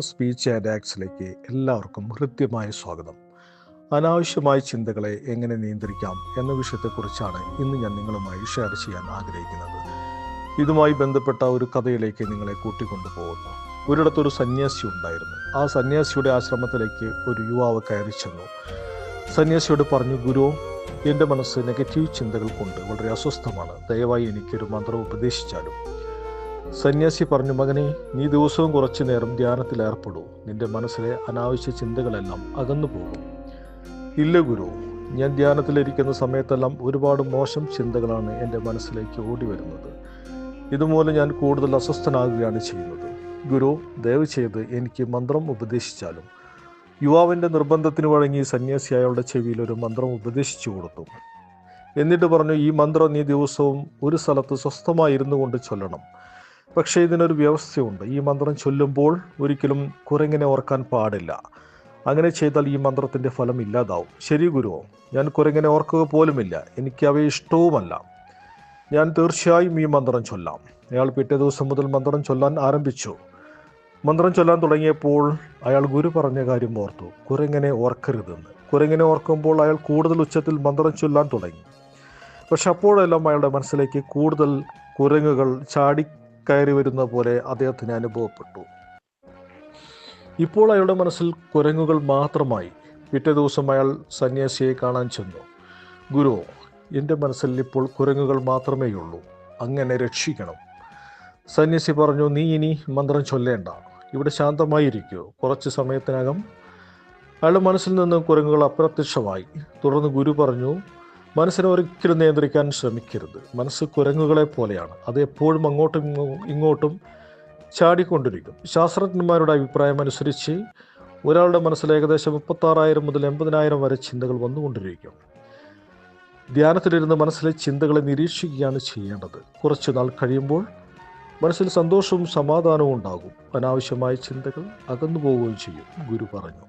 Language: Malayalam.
സ്പീച്ച് ആൻഡ് ആക്ട്സിലേക്ക് എല്ലാവർക്കും ഹൃദ്യമായ സ്വാഗതം. അനാവശ്യമായ ചിന്തകളെ എങ്ങനെ നിയന്ത്രിക്കാം എന്ന വിഷയത്തെക്കുറിച്ചാണ് ഇന്ന് ഞാൻ നിങ്ങളുമായി ഷെയർ ചെയ്യാൻ ആഗ്രഹിക്കുന്നത്. ഇതുമായി ബന്ധപ്പെട്ട ഒരു കഥയിലേക്ക് നിങ്ങളെ കൂട്ടിക്കൊണ്ടു പോകുന്നു. ഒരിടത്തൊരു സന്യാസി ഉണ്ടായിരുന്നു. ആ സന്യാസിയുടെ ആശ്രമത്തിലേക്ക് ഒരു യുവാവ് കയറി ചെന്നു. സന്യാസിയോട് പറഞ്ഞു ഗുരു എന്റെ മനസ്സ് നെഗറ്റീവ് ചിന്തകൾ കൊണ്ട് വളരെ അസ്വസ്ഥമാണ്. ദയവായി എനിക്കൊരു മന്ത്രം ഉപദേശിച്ചാലും സന്യാസി പറഞ്ഞു മകനെ നീ ദിവസവും കുറച്ചു നേരം ധ്യാനത്തിൽ ഏർപ്പെടൂ. നിന്റെ മനസ്സിലെ അനാവശ്യ ചിന്തകളെല്ലാം അകന്നു പോകും. ഇല്ല ഗുരു. ഞാൻ ധ്യാനത്തിലിരിക്കുന്ന സമയത്തെല്ലാം ഒരുപാട് മോശം ചിന്തകളാണ് എന്റെ മനസ്സിലേക്ക് ഓടി വരുന്നത് ഇതുമൂലം ഞാൻ കൂടുതൽ അസ്വസ്ഥനാകുകയാണ് ചെയ്യുന്നത്. ഗുരു ദയവ് ചെയ്ത് എനിക്ക് മന്ത്രം ഉപദേശിച്ചാലും. യുവാവിന്റെ നിർബന്ധത്തിന് വഴങ്ങി സന്യാസി അയാളുടെ ചെവിയിൽ ഒരു മന്ത്രം ഉപദേശിച്ചു കൊടുത്തു. എന്നിട്ട് പറഞ്ഞു ഈ മന്ത്രം നീ ദിവസവും ഒരു സ്ഥലത്ത് സ്വസ്ഥമായിരുന്നു കൊണ്ട് ചൊല്ലണം. പക്ഷേ ഇതിനൊരു വ്യവസ്ഥയുണ്ട്. ഈ മന്ത്രം ചൊല്ലുമ്പോൾ ഒരിക്കലും കുരങ്ങിനെ ഓർക്കാൻ പാടില്ല. അങ്ങനെ ചെയ്താൽ ഈ മന്ത്രത്തിന്റെ ഫലം ഇല്ലാതാവും. ശരി ഗുരുവോ ഞാൻ കുരങ്ങിനെ ഓർക്കുക പോലുമില്ല. എനിക്ക് അവയെ ഇഷ്ടവുമല്ല. ഞാൻ തീർച്ചയായും ഈ മന്ത്രം ചൊല്ലാം. അയാൾ പിറ്റേ ദിവസം മുതൽ മന്ത്രം ചൊല്ലാൻ ആരംഭിച്ചു. മന്ത്രം ചൊല്ലാൻ തുടങ്ങിയപ്പോൾ അയാൾ ഗുരു പറഞ്ഞ കാര്യം ഓർത്തു. കുരങ്ങനെ ഓർക്കരുതെന്ന്. കുരങ്ങനെ ഓർക്കുമ്പോൾ അയാൾ കൂടുതൽ ഉച്ചത്തിൽ മന്ത്രം ചൊല്ലാൻ തുടങ്ങി. പക്ഷെ അപ്പോഴെല്ലാം അയാളുടെ മനസ്സിലേക്ക് കൂടുതൽ കുരങ്ങുകൾ ചാടി കയറി വരുന്ന പോലെ അദ്ദേഹത്തിന് അനുഭവപ്പെട്ടു. ഇപ്പോൾ അയാളുടെ മനസ്സിൽ കുരങ്ങുകൾ മാത്രമായി. പിറ്റേ ദിവസം അയാൾ സന്യാസിയെ കാണാൻ ചെന്നു. ഗുരു എന്റെ മനസ്സിൽ ഇപ്പോൾ കുരങ്ങുകൾ മാത്രമേ ഉള്ളൂ. അങ്ങനെ രക്ഷിക്കണം. സന്യാസി പറഞ്ഞു നീ ഇനി മന്ത്രം ചൊല്ലേണ്ട. ഇവിടെ ശാന്തമായിരിക്കൂ. കുറച്ച് സമയത്തിനകം. അയാളുടെ മനസ്സിൽ നിന്ന് കുരങ്ങുകൾ അപ്രത്യക്ഷമായി. തുടർന്ന് ഗുരു പറഞ്ഞു മനസ്സിനെ ഒരിക്കലും നിയന്ത്രിക്കാൻ ശ്രമിക്കരുത്. മനസ്സ് കുരങ്ങുകളെ പോലെയാണ്. അത് എപ്പോഴും അങ്ങോട്ടും ഇങ്ങോട്ടും ചാടിക്കൊണ്ടിരിക്കും. ശാസ്ത്രജ്ഞന്മാരുടെ അഭിപ്രായം അനുസരിച്ച് ഒരാളുടെ മനസ്സിൽ ഏകദേശം മുപ്പത്താറായിരം മുതൽ എൺപതിനായിരം വരെ ചിന്തകൾ വന്നുകൊണ്ടിരിക്കും. ധ്യാനത്തിലിരുന്ന് മനസ്സിലെ ചിന്തകളെ നിരീക്ഷിക്കുകയാണ് ചെയ്യേണ്ടത്. കുറച്ചു നാൾ കഴിയുമ്പോൾ മനസ്സിൽ സന്തോഷവും സമാധാനവും ഉണ്ടാകും. അനാവശ്യമായ ചിന്തകൾ അകന്നു പോവുകയും ചെയ്യും. ഗുരു പറഞ്ഞു.